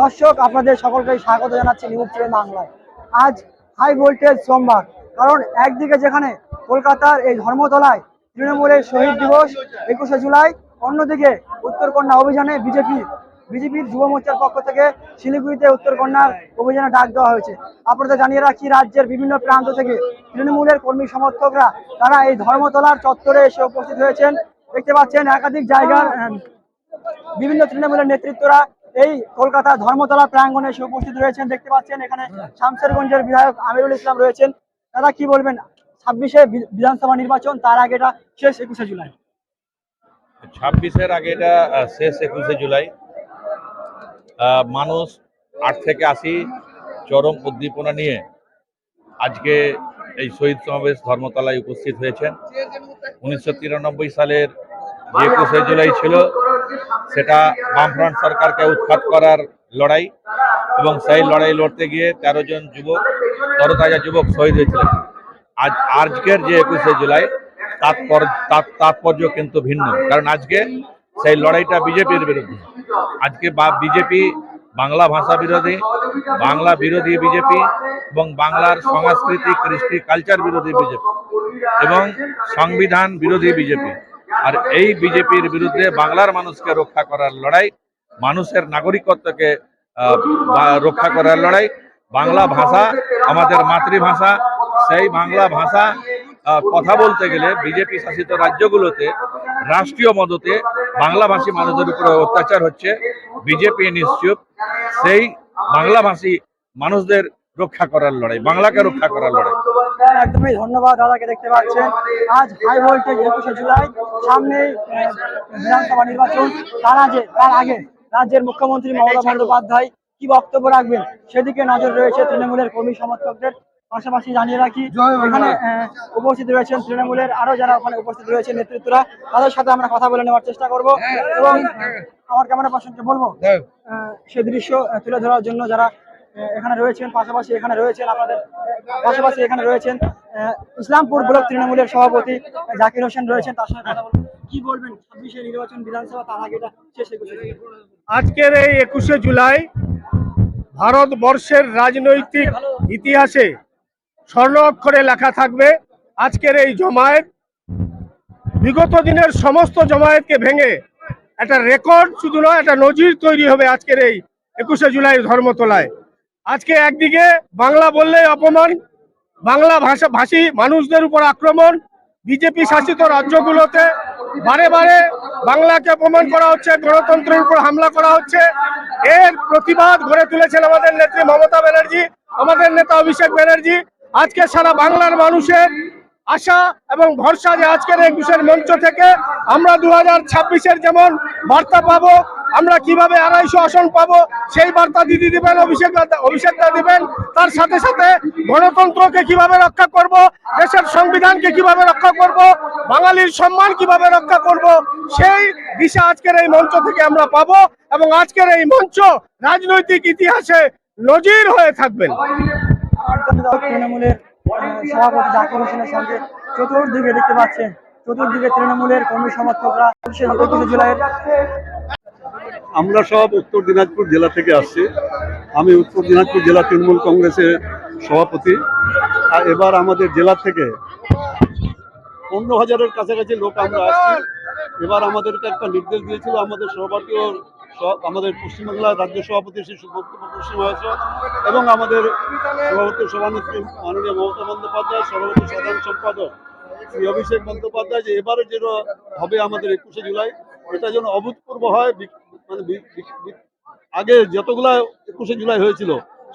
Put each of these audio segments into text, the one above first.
দর্শক, আপনাদের সকলকে স্বাগত জানাচ্ছি নিউজ চ্যানেল বাংলায়। আজ হাই ভোল্টেজ সোমবার, কারণ একদিকে যেখানে কলকাতার এই ধর্মতলায় তৃণমূলের শহীদ দিবস একুশে জুলাই, অন্যদিকে উত্তরকন্যা অভিযানে বিজেপি, বিজেপির যুব মোর্চার পক্ষ থেকে শিলিগুড়িতে উত্তরকন্যার অভিযানে ডাক দেওয়া হয়েছে। আপনাদের জানিয়ে রাখি, রাজ্যের বিভিন্ন প্রান্ত থেকে তৃণমূলের কর্মী সমর্থকরা, তারা এই ধর্মতলার চত্বরে এসে উপস্থিত হয়েছেন। দেখতে পাচ্ছেন একাধিক জায়গার, বিভিন্ন তৃণমূলের নেতৃত্বরা এই কলকাতা ধর্মতলা প্রাঙ্গনে এসে উপস্থিত রয়েছেন, দেখতে পাচ্ছেন এখানে শামসেরগঞ্জের বিধায়ক আমিরুল ইসলাম রয়েছেন। দাদা, কি বলবেন? ছাব্বিশে বিধানসভা নির্বাচন, তার আগে এটা শেষ একুশে জুলাই। ছাব্বিশের আগে এটা শেষ একুশে জুলাই। মানুষ আট থেকে আশি চরম উদ্দীপনা নিয়ে আজকে এই শহীদ সমাবেশ ধর্মতলায় উপস্থিত হয়েছেন। উনিশশো তিরানব্বই সালের যে একুশে জুলাই ছিল সেটা বামফ্রন্ট সরকারকে উৎখাত করার লড়াই এবং সেই লড়াই লড়তে গিয়ে তেরো জন যুবক, তরতাজা যুবক শহীদ হয়েছিলেন। আজ, আজকের যে একুশে জুলাই, তাৎপর তাৎপর্য কিন্তু ভিন্ন। কারণ আজকে সেই লড়াইটা বিজেপির বিরুদ্ধে। আজকে বা, বিজেপি বাংলা ভাষা বিরোধী, বাংলা বিরোধী বিজেপি এবং বাংলার সংস্কৃতি, কৃষ্টি কালচার বিরোধী বিজেপি এবং সংবিধান বিরোধী বিজেপি। আর এই বিজেপির বিরুদ্ধে বাংলার মানুষকে রক্ষা করার লড়াই, মানুষের নাগরিকত্বকে রক্ষা করার লড়াই, বাংলা ভাষা, আমাদের মাতৃভাষা, সেই বাংলা ভাষা কথা বলতে গেলে বিজেপি শাসিত রাজ্যগুলোতে, রাষ্ট্রীয় মদতে বাংলাভাষী মানুষদের উপরে অত্যাচার হচ্ছে, বিজেপি নিশ্চুপ, সেই বাংলাভাষী মানুষদের রক্ষা করার লড়াই বাংলাকে রক্ষা করার লড়াই। একদমই ধন্যবাদ দাদাকে দেখতে পাচ্ছেন। আজ হাই ভোল্টেজ একুশে জুলাই সামনে বিধানসভা নির্বাচন। তার আগে তার আগে রাজ্যের মুখ্যমন্ত্রী মমতা বন্দ্যোপাধ্যায় কি বক্তব্য রাখবেন? সেদিকে নজর রয়েছে তৃণমূলের কর্মী সমর্থকদের। পাশাপাশি জানিয়ে রাখি এখানে উপস্থিত রয়েছেন তৃণমূলের আরও যারা ওখানে উপস্থিত রয়েছে নেতৃত্বরা তাদের সাথে আমরা কথা বলে নেওয়ার চেষ্টা করব। এবং আমার ক্যামেরা পার্সনকে বলব আহ, সে দৃশ্য তুলে ধরার জন্য যারা এখানে রয়েছেন, পাশাপাশি এখানে রয়েছেন আপনাদের, পাশাপাশি এখানে রয়েছেন ইসলামপুর ব্লক তৃণমূলের সভাপতি জাকির হোসেন রয়েছেন, তার সঙ্গে কথা বলব কি বলবেন, ছাব্বিশে নির্বাচন বিধানসভা, তার আগে শেষ আজকের এই একুশে জুলাই ভারতবর্ষের রাজনৈতিক ইতিহাসে স্বর্ণ অক্ষরে লেখা থাকবে, আজকের এই জমায়েত বিগত দিনের সমস্ত জমায়েতকে ভেঙে একটা রেকর্ড শুধু নয়, একটা নজির তৈরি হবে আজকের এই একুশে জুলাই ধর্মতলায়। আজকে একদিকে বাংলা বললেই অপমান, বাংলা ভাষা ভাষী মানুষদের উপর আক্রমণ, বিজেপি শাসিত রাজ্যগুলোতে বারে বারে বাংলাকে অপমান করা হচ্ছে, গণতন্ত্রের উপর হামলা করা হচ্ছে। এর প্রতিবাদ গড়ে তুলেছেন আমাদের নেত্রী মমতা ব্যানার্জি, আমাদের নেতা অভিষেক ব্যানার্জি। আজকে সারা বাংলার মানুষের আশা এবং ভরসা যে আজকের একুশের মঞ্চ থেকে আমরা দু হাজার যেমন বার্তা পাবো, আমরা কীভাবে আড়াইশো আসন পাবো, সেই বার্তা দিদি দিবেন, অভিষেক অভিষেকটা দিবেন। তার সাথে সাথে গণতন্ত্রকে কীভাবে রক্ষা করব, দেশের সংবিধানকে কীভাবে রক্ষা করব, বাঙালির সম্মান কীভাবে রক্ষা করব, সেই দিশা আজকের এই মঞ্চ থেকে আমরা পাবো এবং আজকের এই মঞ্চ রাজনৈতিক ইতিহাসে নজির হয়ে থাকবেন। তৃণমূলের সভাপতি জাকির হোসেনের সঙ্গে চতুর্দিকে দেখতে পাচ্ছেন। চতুর্দিকে তৃণমূলের কর্মী সমর্থকরা জুলাইয়ের আমরা সব উত্তর দিনাজপুর জেলা থেকে আসছি। আমি উত্তর দিনাজপুর জেলা তৃণমূল কংগ্রেসের সভাপতি। আর এবার আমাদের জেলা থেকে পনেরো হাজারের কাছাকাছি লোক আমরা আসছি। এবার আমাদেরকে একটা নির্দেশ দিয়েছিল আমাদের সর্বভারতীয় স- আমাদের পশ্চিমবাংলার রাজ্য সভাপতি শ্রী সুব্রত পশ্চিম এবং আমাদের সভাপতি সভানেত্রী মাননীয় মমতা বন্দ্যোপাধ্যায়, সভাপতি সাধারণ সম্পাদক শ্রী অভিষেক বন্দ্যোপাধ্যায় যে এবারে যেন হবে আমাদের একুশে জুলাই, এটা যেন অভূতপূর্ব হয়। মানে আগে যতগুলা একুশে জুলাই হয়েছিল,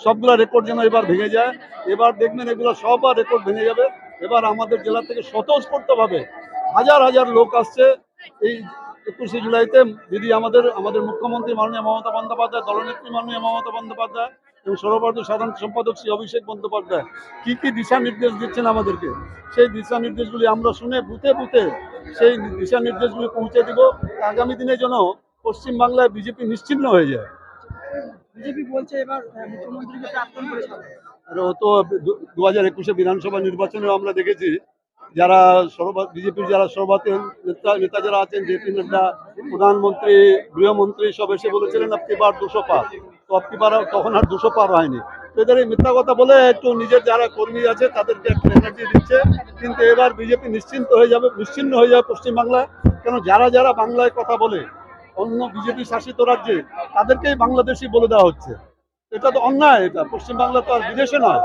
সবগুলা রেকর্ড যেন এবার ভেঙে যায়। এবার দেখবেন এগুলো সব আর রেকর্ড ভেঙে যাবে। এবার আমাদের জেলা থেকে স্বতঃস্ফূর্তভাবে হাজার হাজার লোক আসছে এই একুশে জুলাইতে দিদি আমাদের আমাদের মুখ্যমন্ত্রী মাননীয় মমতা বন্দ্যোপাধ্যায় দলনেত্রী মাননীয় মমতা বন্দ্যোপাধ্যায় এবং সর্বভারতীয় সাধারণ সম্পাদক শ্রী অভিষেক বন্দ্যোপাধ্যায় কি কি দিশা নির্দেশ দিচ্ছেন আমাদেরকে? সেই দিশা নির্দেশগুলি আমরা শুনে বুথে বুথে সেই দিশা নির্দেশগুলি পৌঁছে দিব। আগামী দিনে যেন পশ্চিমবাংলায় বিজেপি নিশ্চিহ্ন হয়ে যায়। বিজেপি বলছে এবার মুখ্যমন্ত্রীকে প্রাক্তন করে ছাড়বে। ও তো দু হাজার একুশে বিধানসভা নির্বাচনেও আমরা দেখেছি যারা বিজেপির যারা সর্বভারতীয় নেতা নেতা যারা আছেন, জেপি নাড্ডা, প্রধানমন্ত্রী, গৃহমন্ত্রী, সব এসে বলেছিলেন, আপনি বার দুশো পার। তো অব্দি পার, তখন আর দুশো পার হয়নি। তো এদের এই মিথ্যা কথা বলে একটু নিজের যারা কর্মী আছে, তাদেরকে একটু এনার্জি দিচ্ছে। কিন্তু এবার বিজেপি নিশ্চিন্ত হয়ে যাবে, নিশ্চিন্ন হয়ে যাবে পশ্চিমবাংলায়। কেন যারা যারা বাংলায় কথা বলে, অন্য বিজেপি শাসিত রাজ্যে, তাদেরকেই বাংলাদেশি বলে দেওয়া হচ্ছে। এটা তো অন্যায়, এটা পশ্চিমবাংলা তো আর বিদেশে নয়।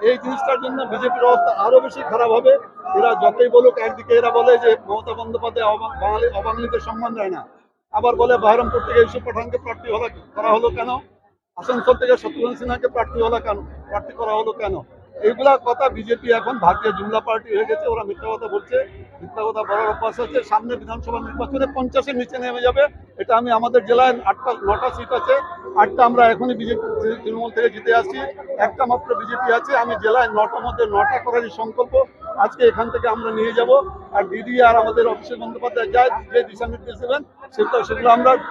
এই জিনিসটার জন্য বিজেপির অবস্থা আরও বেশি খারাপ হবে। এরা যতই বলুক, একদিকে এরা বলে যে মমতা বন্দ্যোপাধ্যায় বাঙালি, অবাঙালিদের সম্মান দেয় না। আবার বলে বহরমপুর থেকে ইউসুফ পাঠানকে প্রার্থী হলো করা হলো কেন? আসানসোল থেকে শত্রুঘ্ন সিনহাকে প্রার্থী হলো কেন? প্রার্থী করা হলো কেন? এইগুলা কথা বিজেপি এখন ভারতীয় জুমলা পার্টি হয়ে গেছে, ওরা মিথ্যা কথা বলছে, মিথ্যা কথা বলার অভ্যাস আছে। সামনে বিধানসভা নির্বাচনে পঞ্চাশের নিচে নেমে যাবে, এটা আমি আমাদের জেলায় আটটা, নটা সিট আছে। আটটা আমরা এখনই বিজেপি, তৃণমূল থেকে জিতে আসছি। একটা মাত্র বিজেপি আছে, আমি জেলায় নটার মধ্যে নটা করারই সংকল্প। আজকে এখান থেকে আমরা নিয়ে যাব। আর দিদি আর আমাদের অভিষেক বন্দ্যোপাধ্যায় যায়, যে দিশা নির্দেশ দেবেন সেগুলো সেগুলো আমরা